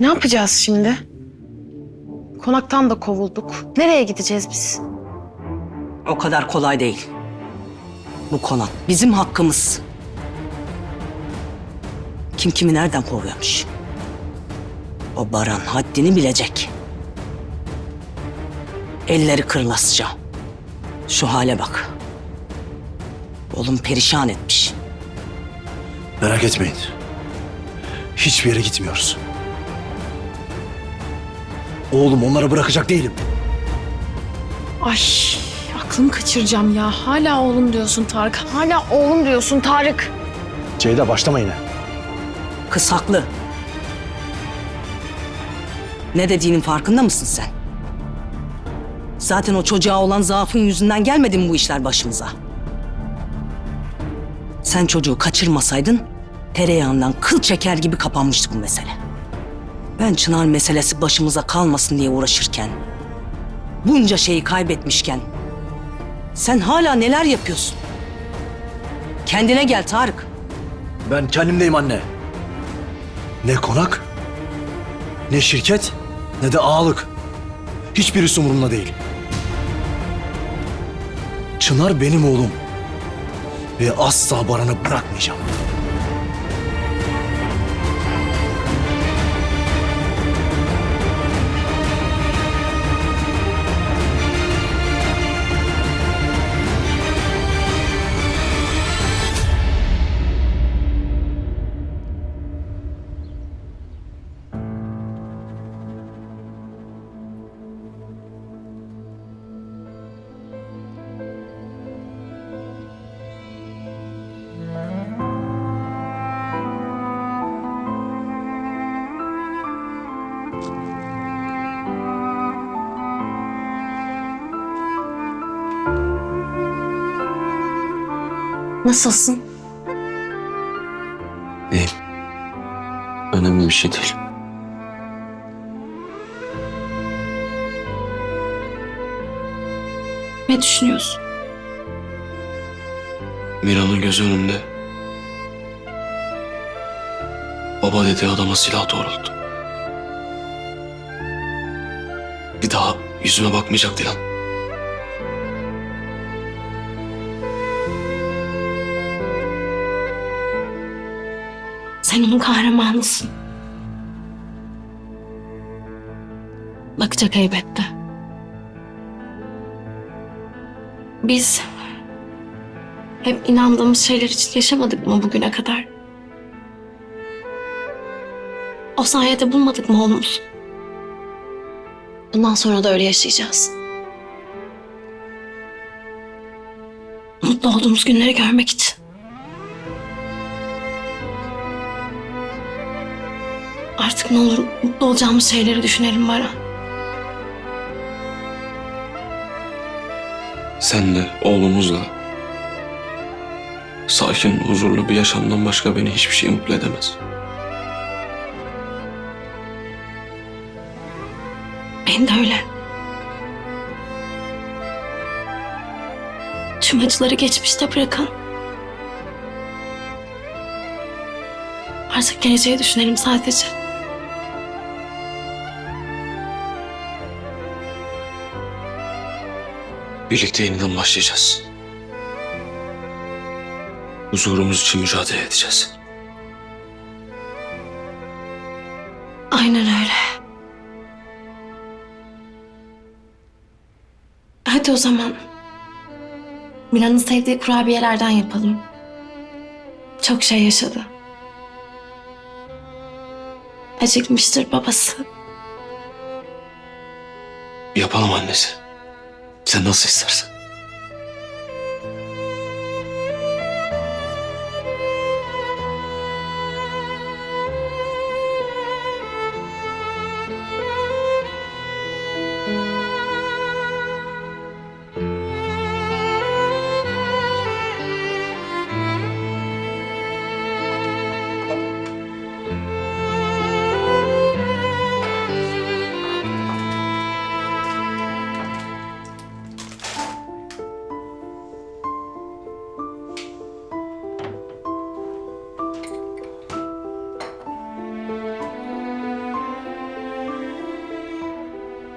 Ne yapacağız şimdi? Konaktan da kovulduk. Nereye gideceğiz biz? O kadar kolay değil. Bu konak bizim hakkımız. Kim kimi nereden koruyormuş? O Baran haddini bilecek. Elleri kırılasıca. Şu hale bak. Oğlum perişan etmiş. Merak etmeyin. Hiçbir yere gitmiyoruz. Oğlum onları bırakacak değilim. Ay aklımı kaçıracağım ya. Hala oğlum diyorsun Tarık. Hala oğlum diyorsun Tarık. Ceyda başlama yine. Kız haklı. Ne dediğinin farkında mısın sen? Zaten o çocuğa olan zaafın yüzünden gelmedi mi bu işler başımıza? Sen çocuğu kaçırmasaydın tereyağından kıl çeker gibi kapanmıştı bu mesele. Ben Çınar meselesi başımıza kalmasın diye uğraşırken, bunca şeyi kaybetmişken sen hala neler yapıyorsun? Kendine gel Tarık. Ben kendimdeyim anne. Ne konak, ne şirket, ne de ağalık. Hiçbirisi umurumda değil. Çınar benim oğlum. Ve asla Baran'ı bırakmayacağım. Nasılsın? İyiyim. Önemli bir şey değil. Ne düşünüyorsun? Mira'nın gözü önünde. Baba dediği adama silah doğrulttu. Bir daha yüzüme bakmayacak Dilan. Sen onun kahramanısın. Bakacak elbette. Biz hep inandığımız şeyler için yaşamadık mı bugüne kadar? O sayede bulmadık mı oğlumuzu? Bundan sonra da öyle yaşayacağız. Mutlu olduğumuz günleri görmek için. Artık ne olur mutlu olacağımız şeyleri düşünelim Baran. Sen de oğlumuzla sakin, huzurlu bir yaşamdan başka beni hiçbir şey mutlu edemez. Benim de öyle. Tüm acıları geçmişte bırakan. Artık geleceği düşünelim sadece. Birlikte yeniden başlayacağız. Huzurumuz için mücadele edeceğiz. Aynen öyle. Hadi o zaman. Milan'ın sevdiği kurabiyelerden yapalım. Çok şey yaşadı. Acıkmıştır babası. Yapalım annesi. Sen nasıl istersen.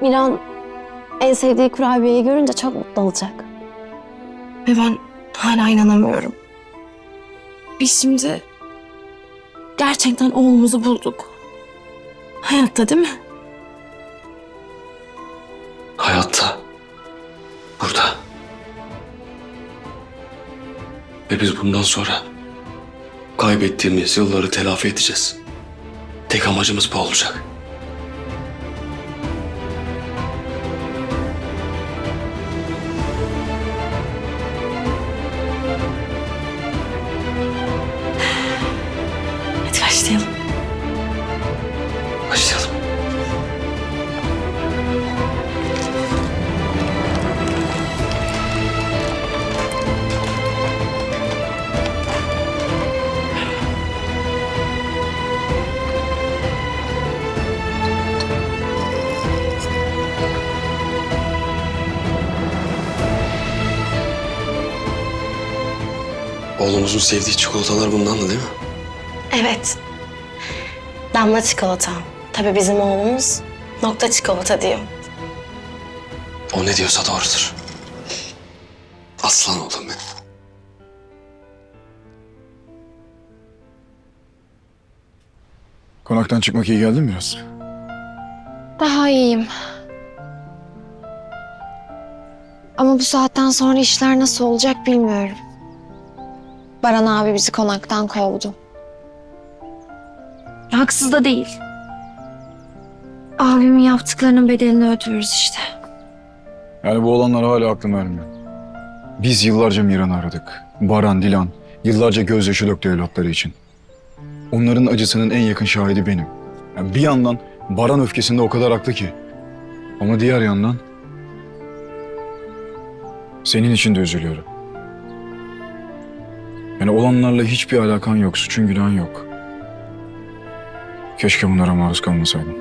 Miran en sevdiği kurabiyeyi görünce çok mutlu olacak. Ve ben hala inanamıyorum. Biz şimdi gerçekten oğlumuzu bulduk. Hayatta değil mi? Hayatta. Burada. Ve biz bundan sonra kaybettiğimiz yılları telafi edeceğiz. Tek amacımız bu olacak. Oğlumuzun sevdiği çikolatalar bundan da değil mi? Evet. Damla çikolata. Tabii bizim oğlumuz nokta çikolata diyor. O ne diyorsa doğrudur. Aslan oğlum benim. Konaktan çıkmak iyi geldi mi biraz? Daha iyiyim. Ama bu saatten sonra işler nasıl olacak bilmiyorum. Baran abi bizi konaktan kovdu. Haksız da değil. Abimin yaptıklarının bedelini ödüyoruz işte. Yani bu olanlar hala aklım ermiyor. Biz yıllarca Miran'ı aradık. Baran, Dilan yıllarca gözyaşı döktü evlatları için. Onların acısının en yakın şahidi benim. Yani bir yandan Baran öfkesinde o kadar haklı ki. Ama diğer yandan senin için de üzülüyorum. Yani olanlarla hiçbir alakan yok, suçun günahın yok. Keşke bunlara maruz kalmasaydın.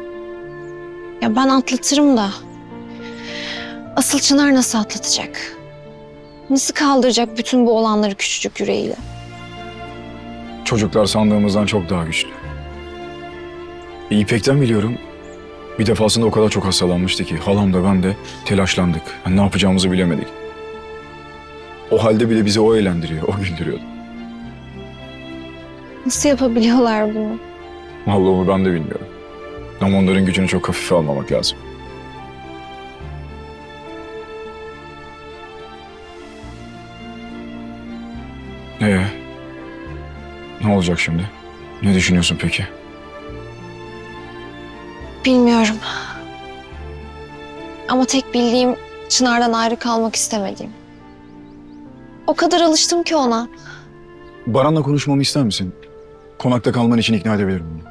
Ya ben atlatırım da. Asıl Çınar nasıl atlatacak? Nasıl kaldıracak bütün bu olanları küçücük yüreğiyle? Çocuklar sandığımızdan çok daha güçlü. E, İpek'ten biliyorum. Bir defasında o kadar çok hastalanmıştı ki halam da ben de telaşlandık. Yani ne yapacağımızı bilemedik. O halde bile bizi o eğlendiriyor, o güldürüyordu. Nasıl yapabiliyorlar bunu? Vallahi onu ben de bilmiyorum. Ama onların gücünü çok hafife almamak lazım. Ee, ne olacak şimdi? Ne düşünüyorsun peki? Bilmiyorum. Ama tek bildiğim Çınar'dan ayrı kalmak istemediğim. O kadar alıştım ki ona. Baran'la konuşmamı ister misin? Konakta kalman için ikna edebilirim.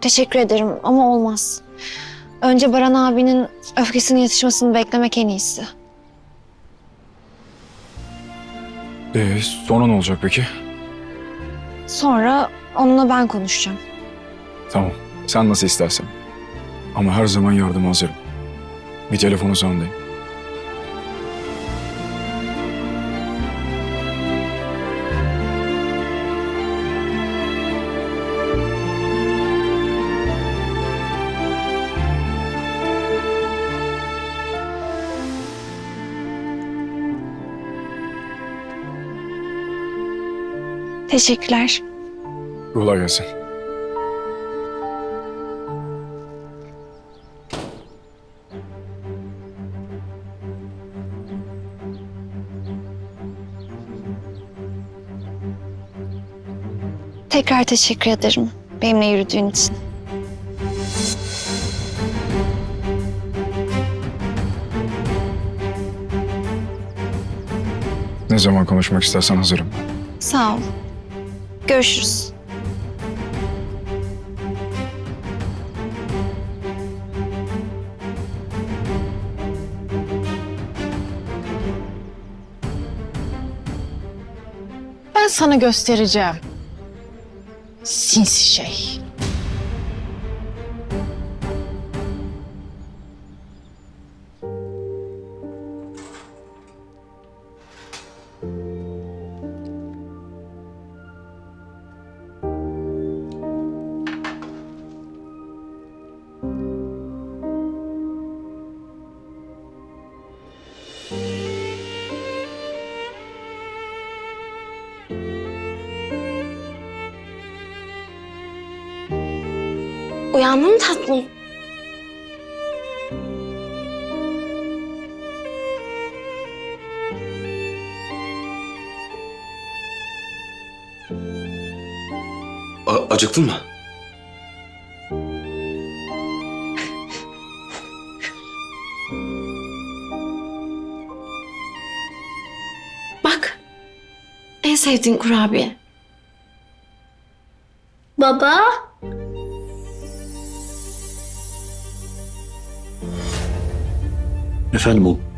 Teşekkür ederim ama olmaz. Önce Baran abinin öfkesinin yatışmasını beklemek en iyisi. Ee, sonra ne olacak peki? Sonra onunla ben konuşacağım. Tamam, sen nasıl istersen. Ama her zaman yardıma hazırım. Bir telefonu sandayım. Teşekkürler. Kolay gelsin. Tekrar teşekkür ederim benimle yürüdüğün için. Ne zaman konuşmak istersen hazırım. Sağ ol. Görüşürüz. Ben sana göstereceğim. Sinsi şey. Uyandın mı tatlım? A- acıktın mı? Bak. En sevdiğin kurabiye. Baba, Efendim oğlum.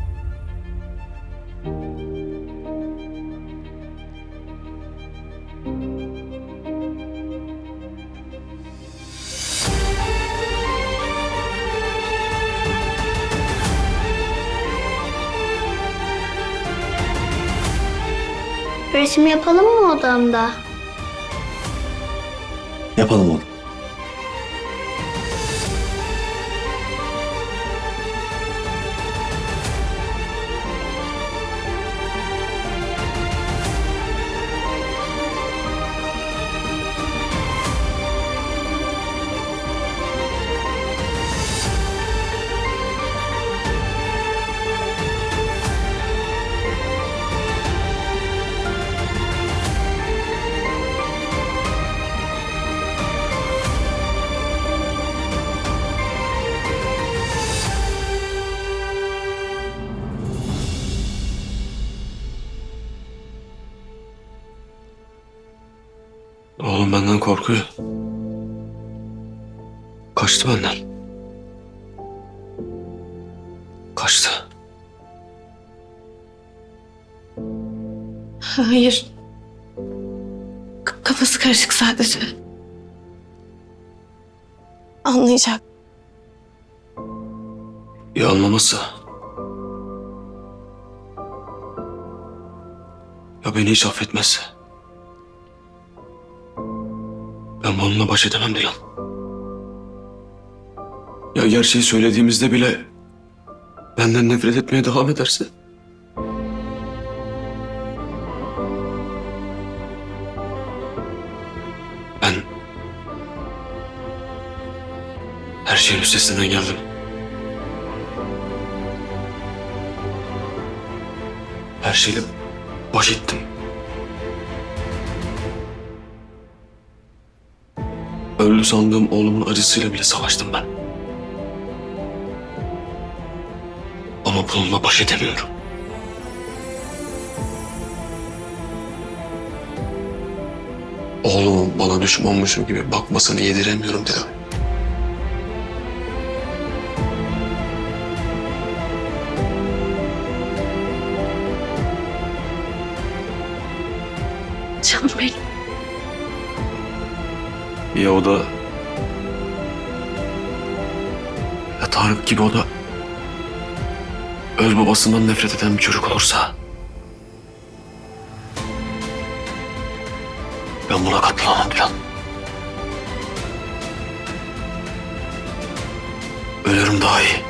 resim yapalım mı odamda? Yapalım oğlum. Korkuyor. Kaçtı benden. Kaçtı. Hayır. K- kafası karışık sadece. Anlayacak. Ya anlamazsa? Ya beni hiç affetmezse? Ben bununla baş edemem Dilan. Ya gerçeği söylediğimizde bile benden nefret etmeye devam ederse? Ben her şeyin üstesinden geldim. Her şeyle baş ettim. Öldü sandığım oğlumun acısıyla bile savaştım ben. Ama bununla baş edemiyorum. Oğlumun bana düşmanmışım gibi bakmasını yediremiyorum Dilan. Canım benim. Ya o da... Ya Tarık gibi o da... Öz babasından nefret eden bir çocuk olursa... Ben buna katlanamam Dilan. Ölürüm daha iyi.